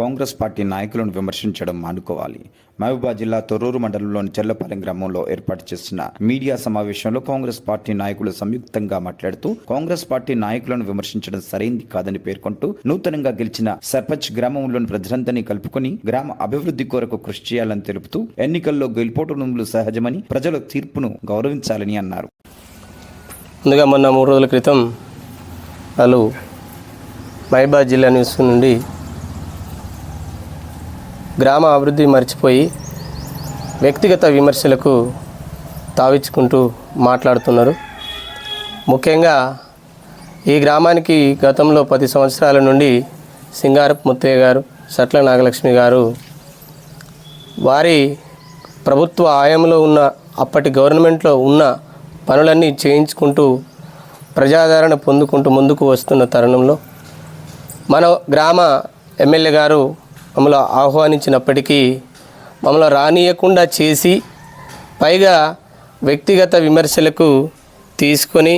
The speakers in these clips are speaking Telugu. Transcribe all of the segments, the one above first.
కాంగ్రెస్ పార్టీ నాయకులను విమర్శించడం మానుకోవాలి. మహబూబా జిల్లా తొర్రూరు మండలంలోని చెల్లపాలెం గ్రామంలో ఏర్పాటు చేసిన మీడియా సమావేశంలో కాంగ్రెస్ పార్టీ నాయకులు సంయుక్తంగా మాట్లాడుతూ కాంగ్రెస్ పార్టీ నాయకులను విమర్శించడం సరైంది కాదని పేర్కొంటూ నూతనంగా గెలిచిన సర్పంచ్ గ్రామంలోని ప్రజలందరినీ కలుపుకొని గ్రామ అభివృద్ధి కొరకు కృషి చేయాలని తెలుపుతూ ఎన్నికల్లో గెలుపోటములు సహజమని ప్రజల తీర్పును గౌరవించాలని అన్నారు. ముందుగా మొన్న మూడు రోజుల క్రితం వాళ్ళు మహిబాద్ జిల్లా న్యూస్ నుండి గ్రామ అభివృద్ధి మర్చిపోయి వ్యక్తిగత విమర్శలకు తావిచ్చుకుంటూ మాట్లాడుతున్నారు. ముఖ్యంగా ఈ గ్రామానికి గతంలో పది సంవత్సరాల నుండి సింగారపు ముత్తయ్య గారు సట్ల నాగలక్ష్మి గారు వారి ప్రభుత్వ ఆయంలో ఉన్న అప్పటి గవర్నమెంట్లో ఉన్న పనులన్నీ చేయించుకుంటూ ప్రజాదరణ పొందుకుంటూ ముందుకు వస్తున్న తరుణంలో మన గ్రామ ఎమ్మెల్యే గారు మమ్మల్ని ఆహ్వానించినప్పటికీ మమ్మల్ని రానియకుండా చేసి పైగా వ్యక్తిగత విమర్శలకు తీసుకొని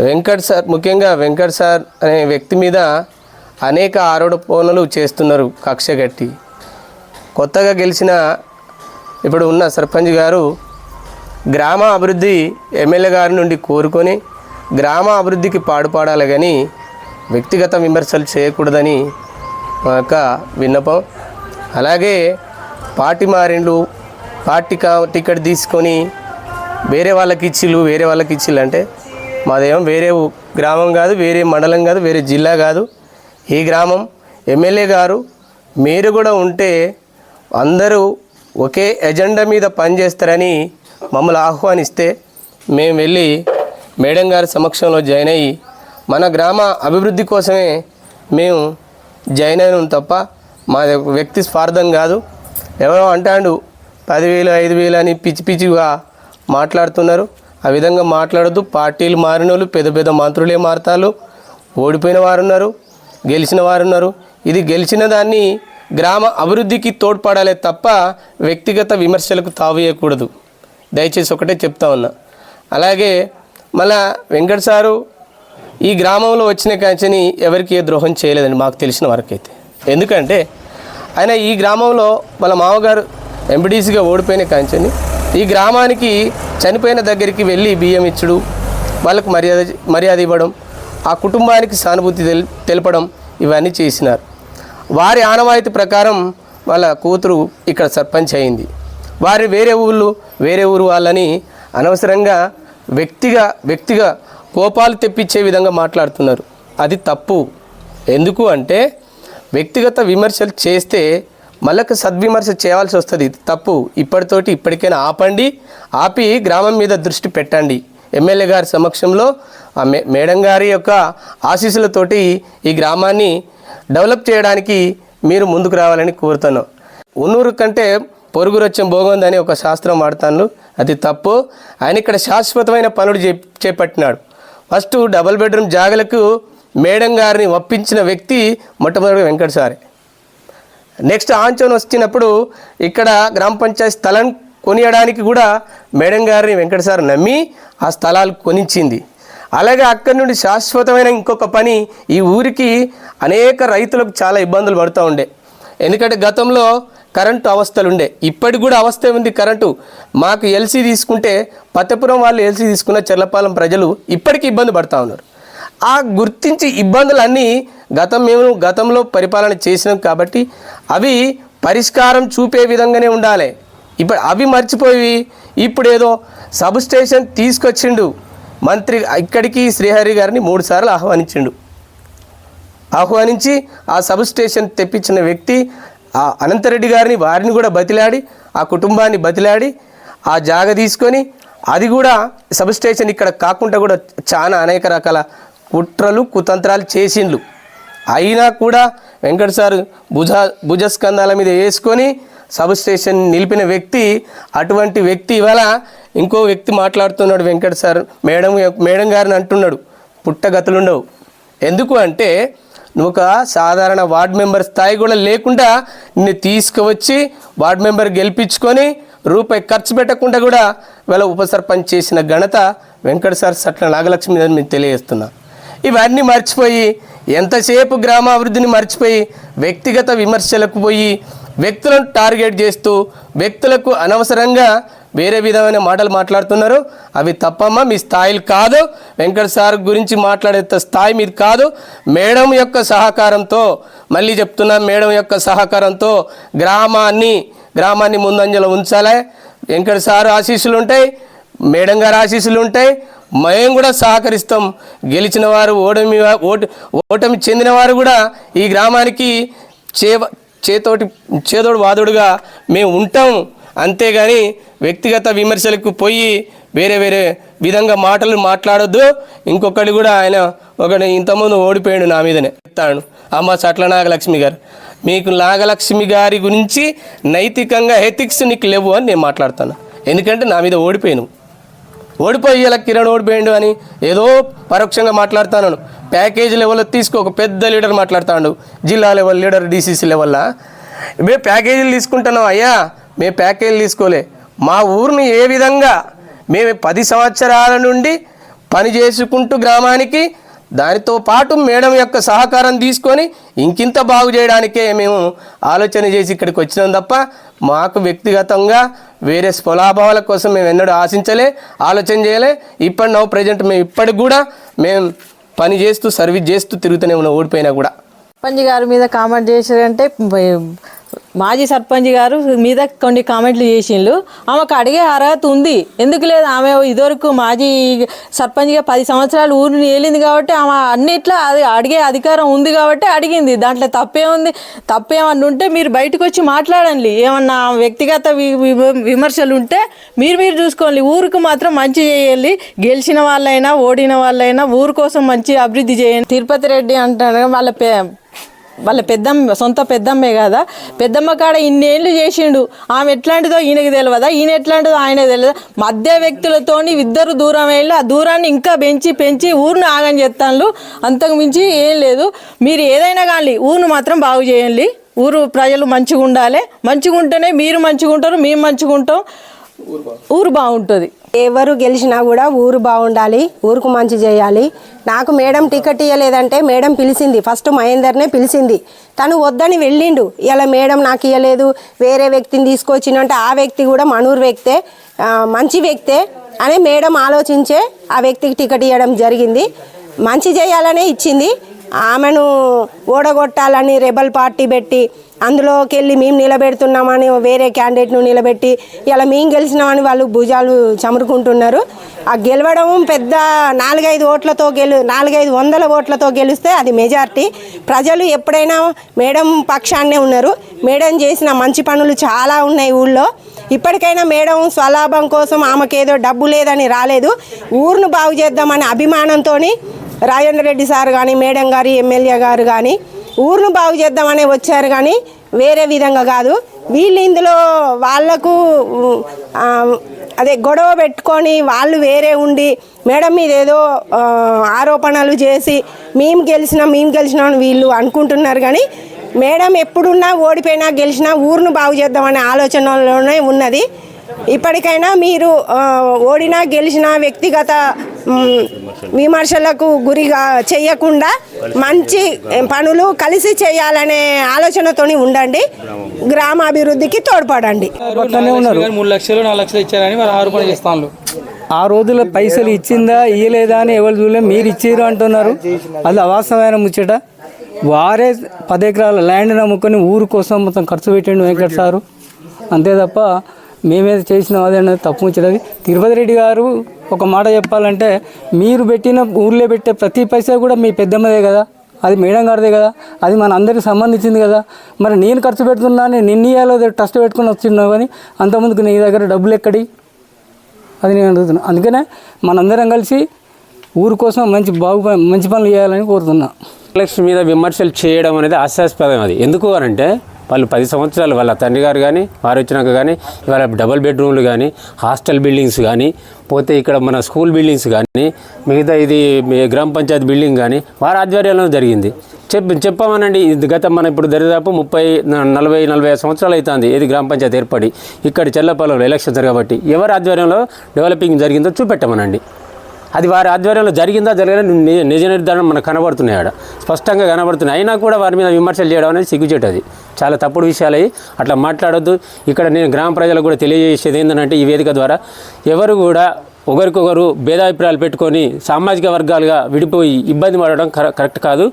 వెంకట్ సార్ ముఖ్యంగా వెంకట్ సార్ అనే వ్యక్తి మీద అనేక ఆరోపణలు చేస్తున్నారు కక్షగట్టి కొత్తగా గెలిచిన ఇప్పుడు ఉన్న సర్పంచ్ గారు గ్రామ అభివృద్ధి ఎమ్మెల్యే గారి నుండి కోరుకొని గ్రామ అభివృద్ధికి పాడుపాడాలి కానీ వ్యక్తిగత విమర్శలు చేయకూడదని మా యొక్క విన్నపం. అలాగే పార్టీ మారిండు పార్టీ కా టికెట్ తీసుకొని వేరే వాళ్ళకి ఇచ్చిళ్ళు వేరే వాళ్ళకి ఇచ్చిళ్ళు అంటే మాదేమో వేరే గ్రామం కాదు వేరే మండలం కాదు వేరే జిల్లా కాదు. ఈ గ్రామం ఎమ్మెల్యే గారు మీరు కూడా ఉంటే అందరూ ఒకే ఎజెండా మీద పనిచేస్తారని మమ్మల్ని ఆహ్వానిస్తే మేము వెళ్ళి మేడం గారి సమక్షంలో జాయిన్ అయ్యి మన గ్రామ అభివృద్ధి కోసమే మేము జాయిన్ అయిన తప్ప మా వ్యక్తి స్వార్థం కాదు. ఎవరో అంటాడు పదివేలు ఐదు వేలు అని పిచ్చి పిచ్చిగా మాట్లాడుతున్నారు. ఆ విధంగా మాట్లాడద్దు. పార్టీలు మారిన వాళ్ళు పెద్ద పెద్ద మంత్రులే మారుతారు ఓడిపోయిన వారున్నారు గెలిచిన వారున్నారు. ఇది గెలిచిన దాన్ని గ్రామ అభివృద్ధికి తోడ్పడాలే తప్ప వ్యక్తిగత విమర్శలకు తావేయకూడదు దయచేసి ఒకటే చెప్తా ఉన్నా. అలాగే మళ్ళా వెంకట సారు ఈ గ్రామంలో వచ్చిన కాంచని ఎవరికి ఏ ద్రోహం చేయలేదండి మాకు తెలిసిన వరకైతే. ఎందుకంటే ఆయన ఈ గ్రామంలో వాళ్ళ మామగారు ఎంపీడీసీగా ఓడిపోయిన కాంచని ఈ గ్రామానికి చనిపోయిన దగ్గరికి వెళ్ళి బియ్యం ఇచ్చుడు వాళ్ళకు మర్యాద మర్యాద ఇవ్వడం ఆ కుటుంబానికి సానుభూతి తెల్ తెలపడం ఇవన్నీ చేసినారు. వారి ఆనవాయితీ ప్రకారం వాళ్ళ కూతురు ఇక్కడ సర్పంచ్ అయింది. వారి వేరే ఊళ్ళు వేరే ఊరు వాళ్ళని అనవసరంగా వ్యక్తిగా వ్యక్తిగా కోపాలు తెప్పించే విధంగా మాట్లాడుతున్నారు. అది తప్పు. ఎందుకు అంటే వ్యక్తిగత విమర్శలు చేస్తే మళ్ళొక సద్విమర్శ చేయాల్సి వస్తుంది. ఇది తప్పు. ఇప్పటితోటి ఇప్పటికైనా ఆపండి. ఆపి గ్రామం మీద దృష్టి పెట్టండి. ఎమ్మెల్యే గారి సమక్షంలో ఆ మే మేడం గారి యొక్క ఆశీస్సులతోటి ఈ గ్రామాన్ని డెవలప్ చేయడానికి మీరు ముందుకు రావాలని కోరుతాను ఉన్నూరు కంటే పొరుగు రొచ్చం బోగొందని ఒక శాస్త్రం వాడతాను అది తప్పు. ఆయన ఇక్కడ శాశ్వతమైన పనులు చే చేపట్టినాడు. ఫస్ట్ డబుల్ బెడ్రూమ్ జాగలకు మేడం గారిని ఒప్పించిన వ్యక్తి మొట్టమొదటి వెంకట సారే. నెక్స్ట్ ఆంచోన్ వచ్చినప్పుడు ఇక్కడ గ్రామ పంచాయతీ స్థలం కొనియడానికి కూడా మేడం గారిని వెంకట సార్ నమ్మి ఆ స్థలాలు కొనించింది అలాగే అక్కడి నుండి శాశ్వతమైన ఇంకొక పని ఈ ఊరికి అనేక రైతులకు చాలా ఇబ్బందులు పడుతూ ఉండే. ఎందుకంటే గతంలో కరెంటు అవస్థలుండే. ఇప్పటికి కూడా అవస్థ ఉంది కరెంటు. మాకు ఎల్సీ తీసుకుంటే పతపురం వాళ్ళు ఎల్సీ తీసుకున్న చెర్లపాలెం ప్రజలు ఇప్పటికీ ఇబ్బంది పడుతూ ఉన్నారు. ఆ గుర్తించి ఇబ్బందులన్నీ గతం మేము గతంలో పరిపాలన చేసినాం కాబట్టి అవి పరిష్కారం చూపే విధంగానే ఉండాలి. ఇప్పుడు అవి మర్చిపోయి ఇప్పుడు ఏదో సబ్ స్టేషన్ తీసుకొచ్చిండు. మంత్రి ఇక్కడికి శ్రీహరి గారిని మూడుసార్లు ఆహ్వానించిండు. ఆహ్వానించి ఆ సబ్ స్టేషన్ తెప్పించిన వ్యక్తి ఆ అనంతరెడ్డి గారిని వారిని కూడా బతిలాడి ఆ కుటుంబాన్ని బతిలాడి ఆ జాగ తీసుకొని అది కూడా సబ్స్టేషన్ ఇక్కడ కాకుండా కూడా చాలా అనేక రకాల కుట్రలు కుతంత్రాలు చేసిండ్లు. అయినా కూడా వెంకట సార్ భుజ భుజస్కంధాల మీద వేసుకొని సబ్స్టేషన్ నిలిపిన వ్యక్తి అటువంటి వ్యక్తి ఇవాళ ఇంకో వ్యక్తి మాట్లాడుతున్నాడు వెంకట సార్. మేడం మేడం గారిని అంటున్నాడు. పుట్టగతులుండవు. ఎందుకు అంటే నువ్వు ఒక సాధారణ వార్డ్ మెంబర్ స్థాయి కూడా లేకుండా నిన్ను తీసుకువచ్చి వార్డ్ మెంబర్ గెలిపించుకొని రూపాయి ఖర్చు పెట్టకుండా కూడా వీళ్ళ ఉప సర్పంచ్ చేసిన ఘనత వెంకట సార్ సట్ల నాగలక్ష్మి అని నేను తెలియజేస్తున్నా. ఇవన్నీ మర్చిపోయి ఎంతసేపు గ్రామాభివృద్ధిని మర్చిపోయి వ్యక్తిగత విమర్శలకు పోయి వ్యక్తులను టార్గెట్ చేస్తూ వ్యక్తులకు అనవసరంగా వేరే విధమైన మాటలు మాట్లాడుతున్నారు. అవి తప్పమ్మా మీ స్థాయిలు కాదు. వెంకట సార్ గురించి మాట్లాడేంత స్థాయి మీది కాదు. మేడం యొక్క సహకారంతో మళ్ళీ చెప్తున్నా మేడం యొక్క సహకారంతో గ్రామాన్ని గ్రామాన్ని ముందంజలో ఉంచాలి. వెంకట సార్ ఆశీస్సులు ఉంటాయి మేడం గారు ఆశీస్సులు ఉంటాయి. మేము కూడా సహకరిస్తాం. గెలిచిన వారు ఓటమి ఓట ఓటమి చెందిన వారు కూడా ఈ గ్రామానికి చే చేతోటి చేదోడు వాదోడుగా మేము ఉంటాం. అంతేగాని వ్యక్తిగత విమర్శలకు పోయి వేరే వేరే విధంగా మాటలు మాట్లాడొద్దు. ఇంకొకటి కూడా ఆయన ఒకటి ఇంతకుముందు ఓడిపోయాడు నా మీదనే. చెప్తాను అమ్మ చట్ల నాగలక్ష్మి గారు మీకు నాగలక్ష్మి గారి గురించి నైతికంగా ఎథిక్స్ నీకు లేవు అని నేను మాట్లాడతాను ఎందుకంటే నా మీద ఓడిపోయాను. ఓడిపోయి ఇలా కిరణ్ ఓడిపోయిండు అని ఏదో పరోక్షంగా మాట్లాడుతాను ప్యాకేజ్ లెవెల్లో తీసుకో ఒక పెద్ద లీడర్ మాట్లాడుతాడు. జిల్లా లెవెల్ లీడర్ డీసీసీ లెవెల్లో. మేము ప్యాకేజీలు తీసుకుంటున్నాం అయ్యా? మేము ప్యాకేజీలు తీసుకోలే. మా ఊరిని ఏ విధంగా మేము పది సంవత్సరాల నుండి పని చేసుకుంటూ గ్రామానికి దానితో పాటు మేడం యొక్క సహకారం తీసుకొని ఇంకింత బాగు చేయడానికే మేము ఆలోచన చేసి ఇక్కడికి వచ్చినాం తప్ప మాకు వ్యక్తిగతంగా వేరే స్వలాభావాల కోసం మేము ఎన్నడూ ఆశించలే ఆలోచన చేయలే. ఇప్పటి నవ్వు ప్రజెంట్ మేము ఇప్పటికి కూడా మేము పని చేస్తూ సర్వీస్ చేస్తూ తిరుగుతూనే ఉన్నాం ఓడిపోయినా కూడా. పంజి గారి మీద కామెంట్ చేశారంటే మాజీ సర్పంచ్ గారు మీద కొన్ని కామెంట్లు చేసిండ్రు ఆమెకు అడిగే అర్హత ఉంది. ఎందుకు లేదు? ఆమె ఇదివరకు మాజీ సర్పంచ్గా పది సంవత్సరాలు ఊరిని ఏలింది కాబట్టి ఆమె అన్నిట్లో అది అడిగే అధికారం ఉంది కాబట్టి అడిగింది. దాంట్లో తప్పేముంది తప్పేమన్నా ఉంటే మీరు బయటకు వచ్చి మాట్లాడండి. ఏమన్నా వ్యక్తిగత వి- విమర్శలు ఉంటే మీరు మీరు చూసుకోండి. ఊరికి మాత్రం మంచి చేయాలి గెలిచిన వాళ్ళైనా ఓడిన వాళ్ళైనా ఊరు కోసం మంచి అభివృద్ధి చేయండి. తిరుపతి రెడ్డి అంటారు వాళ్ళ పే వాళ్ళ పెద్దమ్మ సొంత పెద్దమ్మే కదా. పెద్దమ్మ కాడ ఇన్నేళ్ళు చేసిండు. ఆమె ఎట్లాంటిదో ఈయనకి తెలియదా ఈయన ఎట్లాంటిదో ఆయన తెలియదా మధ్య వ్యక్తులతోని ఇద్దరు దూరం వెళ్ళి ఆ దూరాన్ని ఇంకా పెంచి పెంచి ఊరిని ఆగం చేస్తాను అంతకు మించి ఏం లేదు. మీరు ఏదైనా కానీ ఊరిని మాత్రం బాగు చేయండి. ఊరు ప్రజలు మంచిగా ఉండాలి మంచిగా ఉంటేనే మీరు మంచిగా ఉంటారు మేము మంచిగా ఉంటాం ఊరు బాగుంటుంది. ఎవరు గెలిచినా కూడా ఊరు బాగుండాలి ఊరుకు మంచి చేయాలి. నాకు మేడం టికెట్ ఇవ్వలేదంటే మేడం పిలిచింది ఫస్ట్ మహేందర్నే పిలిచింది. తను వద్దని వెళ్ళిండు. ఇలా మేడం నాకు ఇవ్వలేదు వేరే వ్యక్తిని తీసుకొచ్చినంటే ఆ వ్యక్తి కూడా మనూరు వ్యక్తే మంచి వ్యక్తే అని మేడం ఆలోచించే ఆ వ్యక్తికి టికెట్ ఇవ్వడం జరిగింది. మంచి చేయాలనే ఇచ్చింది. ఆమెను ఓడగొట్టాలని రెబల్ పార్టీ పెట్టి అందులోకి వెళ్ళి మేము నిలబెడుతున్నామని వేరే క్యాండిడేట్ను నిలబెట్టి ఇలా మేము గెలిచినామని వాళ్ళు భుజాలు చమురుకుంటున్నారు. ఆ గెలవడం పెద్ద నాలుగైదు ఓట్లతో గెలు నాలుగైదు వందల ఓట్లతో గెలిస్తే అది మెజార్టీ. ప్రజలు ఎప్పుడైనా మేడం పక్షాన్నే ఉన్నారు. మేడం చేసిన మంచి పనులు చాలా ఉన్నాయి ఊళ్ళో. ఇప్పటికైనా మేడం స్వలాభం కోసం ఆమెకేదో డబ్బు లేదని రాలేదు. ఊరును బాగు చేద్దామనే అభిమానంతో రాజేంద్ర రెడ్డి సార్ కానీ మేడం గారు ఎమ్మెల్యే గారు కానీ ఊరును బాగు చేద్దామని వచ్చారు కానీ వేరే విధంగా కాదు. వీళ్ళు ఇందులో వాళ్ళకు అదే గొడవ పెట్టుకొని వాళ్ళు వేరే ఉండి మేడం మీద ఏదో ఆరోపణలు చేసి మేము గెలిచినా మేము గెలిచినా అని వీళ్ళు అనుకుంటున్నారు కానీ మేడం ఎప్పుడున్నా ఓడిపోయినా గెలిచినా ఊరును బాగు చేద్దామనే ఆలోచనలోనే ఉన్నది. ఇప్పటికైనా మీరు ఓడినా గెలిచినా వ్యక్తిగత విమర్శలకు గురిగా చేయకుండా మంచి పనులు కలిసి చేయాలనే ఆలోచనతోని ఉండండి. గ్రామాభివృద్ధికి తోడ్పడండి. అట్లనే ఉన్నారు. మూడు లక్షలు నాలుగు లక్షలు ఇచ్చారని వారు ఆరోపణ చేస్తాను ఆ రోజుల్లో పైసలు ఇచ్చిందా ఇయ్యలేదా అని ఎవరు చూడలే మీరు ఇచ్చారు అంటున్నారు. అది అవాస్తవమైన ముచ్చట. వారే పది ఎకరాల ల్యాండ్ నమ్ముకొని ఊరు కోసం మొత్తం ఖర్చు పెట్టిండు వెంకట సారు. అంతే తప్ప మేమేది చేసినాం అదే తప్పు ముచ్చటది తిరుపతి రెడ్డి గారు ఒక మాట చెప్పాలంటే మీరు పెట్టిన ఊర్లో పెట్టే ప్రతి పైసా కూడా మీ పెద్దమ్మదే కదా అది మేడం గారిదే కదా అది మన అందరికి సంబంధించింది కదా. మరి నేను ఖర్చు పెడుతున్నాను నేను ఇయ్యాలో ట్రస్ట్ పెట్టుకుని వచ్చిన్నావు కానీ అంతకుముందుకు నీ దగ్గర డబ్బులు ఎక్కడి? అది నేను అడుగుతున్నా. అందుకనే మనందరం కలిసి ఊరు కోసం మంచి బాగు మంచి పనులు చేయాలని కోరుతున్నా. లక్ష్మి మీద విమర్శలు చేయడం అనేది హాస్యాస్పదం అది. ఎందుకు అనంటే వాళ్ళు పది సంవత్సరాలు వాళ్ళ తండ్రి గారు కానీ వారు వచ్చినాక కానీ ఇవాళ డబల్ బెడ్రూమ్లు కానీ హాస్టల్ బిల్డింగ్స్ కానీ పోతే ఇక్కడ మన స్కూల్ బిల్డింగ్స్ కానీ మిగతా ఇది గ్రామ పంచాయతీ బిల్డింగ్ కానీ వారి ఆధ్వర్యంలో జరిగింది. చెప్ప చెప్పామనండి ఇది గత మన ఇప్పుడు దరిదాపు ముప్పై నలభై నలభై ఐదు సంవత్సరాలు అవుతుంది ఇది గ్రామ పంచాయతీ ఏర్పడి ఇక్కడ చెల్లపాలెంలో ఎలక్షన్ కాబట్టి ఎవరి ఆధ్వర్యంలో డెవలపింగ్ జరిగిందో చూపెట్టమనండి. అది వారి ఆధ్వర్యంలో జరిగిందా జరగలేదు ని- నిజ నిర్ధారణ మనకు కనబడుతున్నాయి ఆడ. స్పష్టంగా కనబడుతున్నాయి. అయినా కూడా వారి మీద విమర్శలు చేయడం అనేది సిగ్గుచేటది. చాలా తప్పుడు విషయాలయ్యి అట్లా మాట్లాడొద్దు. ఇక్కడ నేను గ్రామ ప్రజలకు కూడా తెలియజేసేది ఏంటంటే ఈ వేదిక ద్వారా ఎవరు కూడా ఒకరికొకరు భేదాభిప్రాయాలు పెట్టుకొని సామాజిక వర్గాలుగా విడిపోయి ఇబ్బంది పడడం కర- కరెక్ట్ కాదు.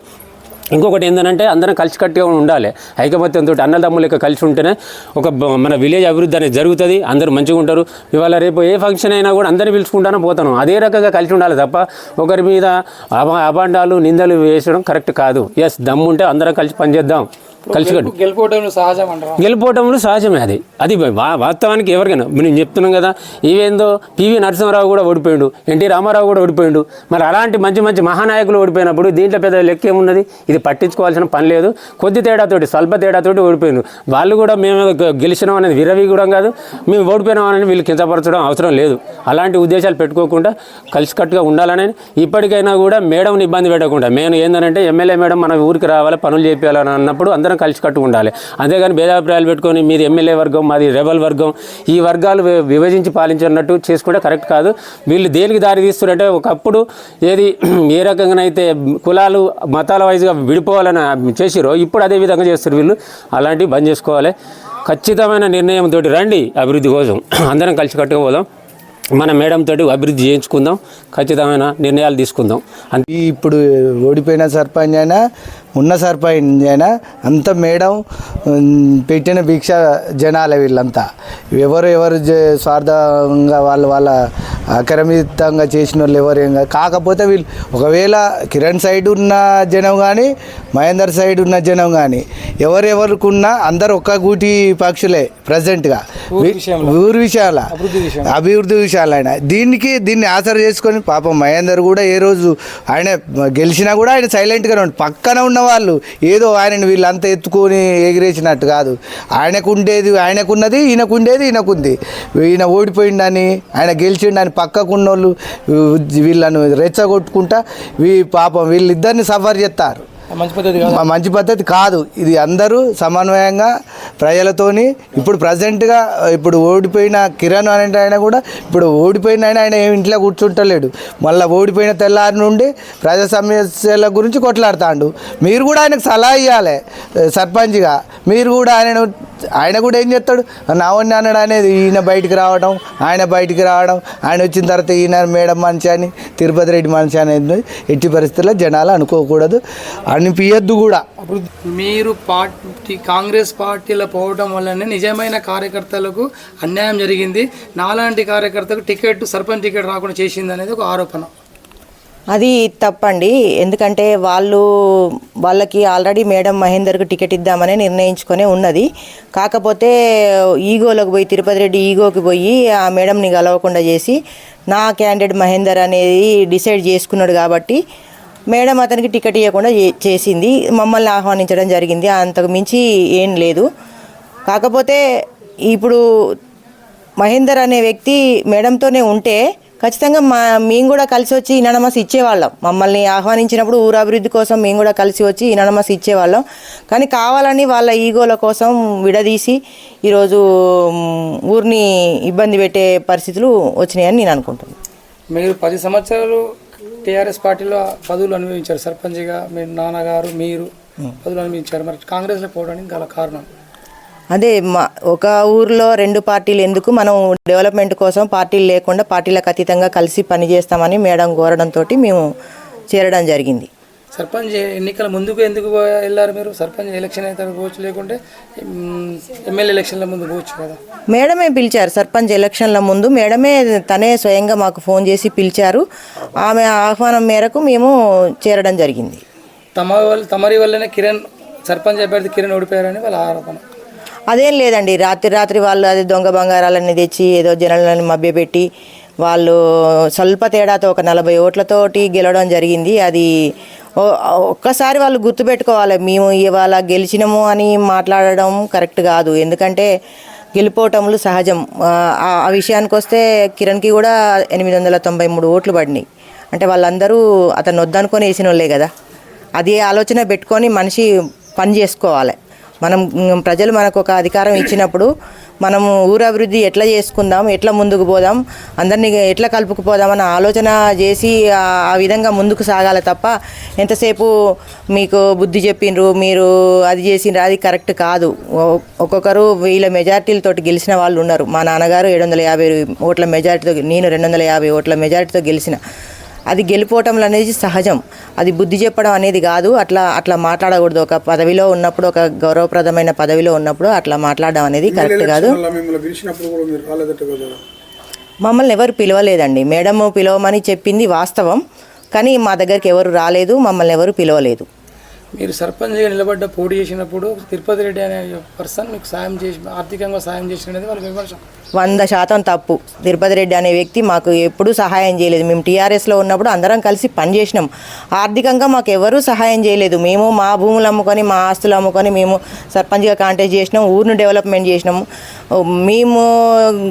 ఇంకొకటి ఏంటంటే అందరం కలిసికట్టుగా ఉండాలి. ఐకమత్యంతో అన్నదమ్ములు లెక్క కలిసి ఉంటేనే ఒక మన విలేజ్ అభివృద్ధి అనేది జరుగుతుంది. అందరూ మంచిగా ఉంటారు. ఇవాళ రేపు ఏ ఫంక్షన్ అయినా కూడా అందరిని పిలుచుకుంటానో పోతాను. అదే రకంగా కలిసి ఉండాలి తప్ప ఒకరి మీద అభ అభాండాలు నిందలు వేసడం కరెక్ట్ కాదు. ఎస్ దమ్ముంటే అందరం కలిసి పనిచేద్దాం. కలిసికట్టు గెలుపోవడం సహజం అంటారా గెలిపోవటంలో సహజమే అది. అది వాస్తవానికి ఎవరికైనా. నేను చెప్తున్నాం కదా ఇవేందో పివి నరసింహారావు కూడా ఓడిపోయాడు ఎన్టీ రామారావు కూడా ఓడిపోయాడు. మరి అలాంటి మంచి మంచి మహానాయకులు ఓడిపోయినప్పుడు దీంట్లో పెద్ద లెక్క ఏమున్నది? ఇది పట్టించుకోవాల్సిన పని లేదు. కొద్ది తేడాతోటి స్వల్ప తేడాతోటి ఓడిపోయింది వాళ్ళు కూడా మేము గెలిచినాం అనేది విరవీగడం కాదు. మేము ఓడిపోయినాం అని వీళ్ళు కించపరచడం అవసరం లేదు. అలాంటి ఉద్దేశాలు పెట్టుకోకుండా కలిసికట్టుగా ఉండాలని ఇప్పటికైనా కూడా మేడంని ఇబ్బంది పెట్టకుండా. మేము ఏంటంటే ఎమ్మెల్యే మేడం మన ఊరికి రావాలి పనులు చేయాలని అన్నప్పుడు అందరం కలిసికట్టు ఉండాలి. అంతేగాని భేదాభిప్రాయాలు పెట్టుకొని మీది ఎమ్మెల్యే వర్గం మాది రెబల్ వర్గం ఈ వర్గాలు విభజించి పాలించినట్టు చేసుకుంటే కరెక్ట్ కాదు. వీళ్ళు దేనికి దారి తీస్తున్నారంటే ఒకప్పుడు ఏది ఏ రకంగానైతే కులాలు మతాల వైజ్గా విడిపోవాలని చేసిరో ఇప్పుడు అదే విధంగా చేస్తారు వీళ్ళు. అలాంటివి బంద్ చేసుకోవాలి. ఖచ్చితమైన నిర్ణయంతో రండి అభివృద్ధి కోసం. అందరం కలిసికట్టుగా పోదాం. మన మేడం తోటి అభివృద్ధి చేయించుకుందాం ఖచ్చితమైన నిర్ణయాలు తీసుకుందాం. ఈ ఇప్పుడు ఓడిపోయిన సర్పంచ్ అయినా ఉన్న సర్పంచ్ అయినా అంత మేడం పెట్టిన భిక్ష జనాల వీళ్ళంతా. ఎవరు ఎవరు స్వార్థంగా వాళ్ళు వాళ్ళ అక్రమితంగా చేసిన వాళ్ళు ఎవరు ఏం కాదు. కాకపోతే వీళ్ళు ఒకవేళ కిరణ్ సైడ్ ఉన్న జనం కానీ మహేందర్ సైడ్ ఉన్న జనం కానీ ఎవరెవరికున్నా అందరు ఒక్క గూటి పక్షులే ప్రజెంట్గా ఊరు విషయాల. అభివృద్ధి విషయాలైన. దీనికి దీన్ని ఆసర చేసుకొని పాపం మహేందర్ కూడా ఏ రోజు ఆయన గెలిచినా కూడా ఆయన సైలెంట్గానే ఉండి. పక్కన ఉన్న వాళ్ళు ఏదో ఆయనని వీళ్ళంతా ఎత్తుకొని ఎగిరేసినట్టు కాదు. ఆయనకు ఉండేది ఆయనకున్నది ఈయనకుండేది ఈయనకుంది. ఈయన ఓడిపోయిండని ఆయన గెలిచిండని పక్కకున్నోళ్ళు వీళ్ళను రెచ్చగొట్టుకుంటా వీ పాపం వీళ్ళిద్దరిని సఫర్ చేస్తారు మంచి పద్ధతి కాదు. మా మంచి పద్ధతి కాదు. ఇది అందరూ సమన్వయంగా ప్రజలతోని ఇప్పుడు ప్రజెంట్గా ఇప్పుడు ఓడిపోయిన కిరణ్ అనే ఆయన కూడా ఇప్పుడు ఓడిపోయిన ఆయన ఆయన ఏం ఇంట్లో కూర్చుంటలేడు. మళ్ళీ ఓడిపోయిన తెల్లారి నుండి ప్రజా సమస్యల గురించి కొట్లాడుతాడు. మీరు కూడా ఆయనకు సలహా ఇవ్వాలి సర్పంచ్గా. మీరు కూడా ఆయన ఆయన కూడా ఏం చేస్తాడు? నావన్నీ అన్నాడు అనేది ఈయన బయటికి రావడం ఆయన బయటికి రావడం ఆయన వచ్చిన తర్వాత ఈయన మేడం మనిషి అని తిరుపతి రెడ్డి మనిషి అనేది ఎట్టి పరిస్థితుల్లో జనాలు అనుకోకూడదు. అనిపించద్దు కూడా. మీరు పార్టీ కాంగ్రెస్ పార్టీలో పోవడం వల్లనే నిజమైన కార్యకర్తలకు అన్యాయం జరిగింది. నాలాంటి కార్యకర్తకు టికెట్ సర్పంచ్ టికెట్ రాకుండా చేసింది అనేది ఒక ఆరోపణ. అది తప్పండి. ఎందుకంటే వాళ్ళు వాళ్ళకి ఆల్రెడీ మేడం మహేందర్కు టికెట్ ఇద్దామని నిర్ణయించుకొని ఉన్నది. కాకపోతే ఈగోలోకి పోయి తిరుపతి రెడ్డి ఈగోకి పోయి ఆ మేడంని గెలవకుండా చేసి నా క్యాండిడేట్ మహేందర్ అనేది డిసైడ్ చేసుకున్నాడు కాబట్టి మేడం అతనికి టికెట్ ఇవ్వకుండా చే- చేసింది. మమ్మల్ని ఆహ్వానించడం జరిగింది. అంతకు మించి ఏం లేదు. కాకపోతే ఇప్పుడు మహేందర్ అనే వ్యక్తి మేడంతోనే ఉంటే ఖచ్చితంగా మా మేము కూడా కలిసి వచ్చి ఇననమస్ ఇచ్చేవాళ్ళం. మమ్మల్ని ఆహ్వానించినప్పుడు ఊరు అభివృద్ధి కోసం మేము కూడా కలిసి వచ్చి ఇననమస్ ఇచ్చేవాళ్ళం. కానీ కావాలని వాళ్ళ ఈగోల కోసం విడదీసి ఈరోజు ఊరిని ఇబ్బంది పెట్టే పరిస్థితులు వచ్చినాయని నేను అనుకుంటున్నాను మీరు పది సంవత్సరాలు టీఆర్ఎస్ పార్టీలో పదవులు అనుభవించారు. సర్పంచ్గా మీ నాన్నగారు మీరు పదవులు అనుభవించారు. మరి కాంగ్రెస్లో పోవడానికి గల కారణం? అదే మా ఒక ఊర్లో రెండు పార్టీలు ఎందుకు? మనం డెవలప్మెంట్ కోసం పార్టీలు లేకుండా పార్టీలకు అతీతంగా కలిసి పనిచేస్తామని మేడం కోరడంతో మేము చేరడం జరిగింది. సర్పంచ్ ఎన్నికల ముందుకు ఎందుకు వెళ్ళారు మీరు? సర్పంచ్ ఎలక్షన్ అయితే పోవచ్చు లేకుంటే ఎమ్మెల్యే ఎలక్షన్ల ముందు పోవచ్చు కదా. మేడమే పిలిచారు సర్పంచ్ ఎలక్షన్ల ముందు. మేడమే తనే స్వయంగా మాకు ఫోన్ చేసి పిలిచారు. ఆమె ఆహ్వానం మేరకు మేము చేరడం జరిగింది. తమ వల్ల తమరి వల్లనే కిరణ్ సర్పంచ్ అభ్యర్థి కిరణ్ ఓడిపోయారని వాళ్ళ ఆరోపణ. అదేం లేదండి. రాత్రి రాత్రి వాళ్ళు అది దొంగ బంగారాలన్నీ తెచ్చి ఏదో జనాలను మభ్యపెట్టి వాళ్ళు స్వల్ప తేడాతో ఒక నలభై ఓట్లతోటి గెలవడం జరిగింది. అది ఒక్కసారి వాళ్ళు గుర్తుపెట్టుకోవాలి మేము ఇవాళ గెలిచినము అని మాట్లాడడం కరెక్ట్ కాదు. ఎందుకంటే గెలిపోవటములు సహజం. ఆ విషయానికి వస్తే కిరణ్కి కూడా ఎనిమిది వందల తొంభై మూడు ఓట్లు పడినాయి. అంటే వాళ్ళందరూ అతను వద్దనుకొని వేసిన వాళ్ళే కదా. అది ఆలోచన పెట్టుకొని మనిషి పని చేసుకోవాలి. మనం ప్రజలు మనకు ఒక అధికారం ఇచ్చినప్పుడు మనం ఊరభివృద్ధి ఎట్లా చేసుకుందాం ఎట్లా ముందుకు పోదాం అందరినీ ఎట్లా కలుపుకుపోదాం అన్న ఆలోచన చేసి ఆ విధంగా ముందుకు సాగాలి తప్ప ఎంతసేపు మీకు బుద్ధి చెప్పిండ్రు మీరు అది చేసిండ్రు అది కరెక్ట్ కాదు. ఒ- ఒక్కొక్కరు వీళ్ళ మెజార్టీలతో గెలిచిన వాళ్ళు ఉన్నారు. మా నాన్నగారు ఏడు వందల యాభై ఓట్ల మెజార్టీతో నేను రెండు వందల యాభై ఓట్ల మెజార్టీతో గెలిచిన. అది గెలిపోవటం అనేది సహజం. అది బుద్ధి చెప్పడం అనేది కాదు. అట్లా అట్లా మాట్లాడకూడదు. ఒక పదవిలో ఉన్నప్పుడు ఒక గౌరవప్రదమైన పదవిలో ఉన్నప్పుడు అట్లా మాట్లాడడం అనేది కరెక్ట్ కాదు. మిమ్మల్ని ఎవరు పిలవలేదండి. మేడం పిలవమని చెప్పింది వాస్తవం. కానీ మా దగ్గరికి ఎవరు రాలేదు. మమ్మల్ని ఎవరు పిలవలేదు. మీరు సర్పంచ్గా నిలబడ్డ పోటీ చేసినప్పుడు తిరుపతి రెడ్డి అనే పర్సన్ మీకు సాయం చేసి ఆర్థికంగా సాయం చేసినది వాళ్ళ విమర్శ. వంద శాతం తప్పు. తిరుపతి రెడ్డి అనే వ్యక్తి మాకు ఎప్పుడూ సహాయం చేయలేదు. మేము టీఆర్ఎస్లో ఉన్నప్పుడు అందరం కలిసి పనిచేసినాం ఆర్థికంగా మాకు ఎవరూ సహాయం చేయలేదు. మేము మా భూములు అమ్ముకొని మా ఆస్తులు అమ్ముకొని మేము సర్పంచ్గా కాంటాక్ట్ చేసినాం. ఊరిని డెవలప్మెంట్ చేసినాం. మేము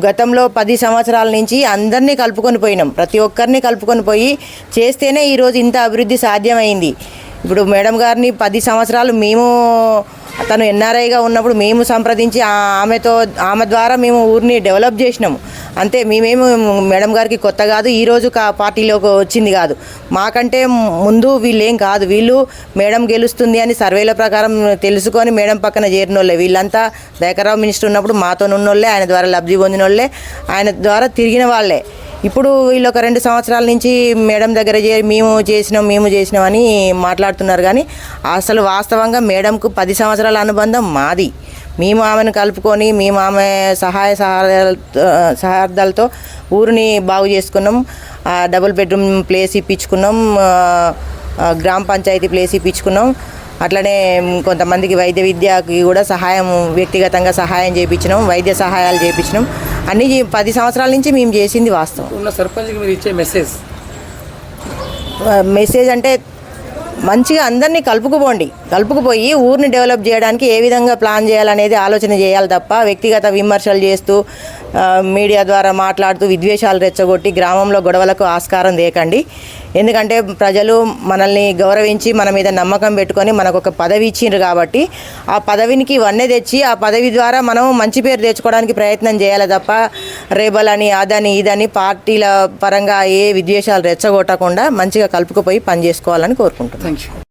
గతంలో పది సంవత్సరాల నుంచి అందరినీ కలుపుకొని పోయినాం. ప్రతి ఒక్కరిని కలుపుకొని పోయి చేస్తేనే ఈరోజు ఇంత అభివృద్ధి సాధ్యమైంది. ఇప్పుడు మేడం గారిని పది సంవత్సరాలు మేము తను ఎన్ఆర్ఐగా ఉన్నప్పుడు మేము సంప్రదించి ఆమెతో ఆమె ద్వారా మేము ఊరిని డెవలప్ చేసినాము. అంతే మేమేమి మేడం గారికి కొత్త కాదు ఈరోజు కా పార్టీలోకి వచ్చింది కాదు. మాకంటే ముందు వీళ్ళేం కాదు. వీళ్ళు మేడం గెలుస్తుంది అని సర్వేల ప్రకారం తెలుసుకొని మేడం పక్కన చేరిన వాళ్ళే వీళ్ళంతా దయకరావు మినిస్టర్ ఉన్నప్పుడు మాతో ఉన్నోళ్ళే ఆయన ద్వారా లబ్ధి పొందిన వాళ్ళే ఆయన ద్వారా తిరిగిన వాళ్ళే. ఇప్పుడు వీళ్ళు ఒక రెండు సంవత్సరాల నుంచి మేడం దగ్గర చేరి మేము చేసినాం మేము చేసినాం అని మాట్లాడుతున్నారు కానీ అసలు వాస్తవంగా మేడంకు పది సంవత్సరాల అనుబంధం మాది. మేము ఆమెను కలుపుకొని మేము ఆమె సహాయ సహాయాలతో సహార్థాలతో ఊరిని బాగు చేసుకున్నాం. ఆ, డబుల్ బెడ్రూమ్ ప్లేస్ ఇప్పించుకున్నాం గ్రామ పంచాయతీ ప్లేస్ ఇప్పించుకున్నాం. అట్లనే కొంతమందికి వైద్య విద్యకి కూడా సహాయం వ్యక్తిగతంగా సహాయం చేయించినాం వైద్య సహాయాలు చేయించినాం అన్ని పది సంవత్సరాల నుంచి మేము చేసింది వాస్తవం. ఉన్న సర్పంచ్కి మీరు ఇచ్చే మెసేజ్ మెసేజ్ అంటే మంచిగా అందరినీ కలుపుకుపోండి. కలుపుకుపోయి ఊరిని డెవలప్ చేయడానికి ఏ విధంగా ప్లాన్ చేయాలనేది ఆలోచన చేయాలి తప్ప వ్యక్తిగత విమర్శలు చేస్తూ మీడియా ద్వారా మాట్లాడుతూ విద్వేషాలు రెచ్చగొట్టి గ్రామంలో గొడవలకు ఆస్కారం దేకండి. ఎందుకంటే ప్రజలు మనల్ని గౌరవించి మన మీద నమ్మకం పెట్టుకొని మనకు ఒక పదవి ఇచ్చిండ్రు కాబట్టి ఆ పదవినికి వన్నె తెచ్చి ఆ పదవి ద్వారా మనం మంచి పేరు తెచ్చుకోవడానికి ప్రయత్నం చేయాలి తప్ప రేబల్ అని అదని ఇదని పార్టీల పరంగా ఏ విద్వేషాలు రెచ్చగొట్టకుండా మంచిగా కలుపుకుపోయి పని చేసుకోవాలని కోరుకుంటున్నాను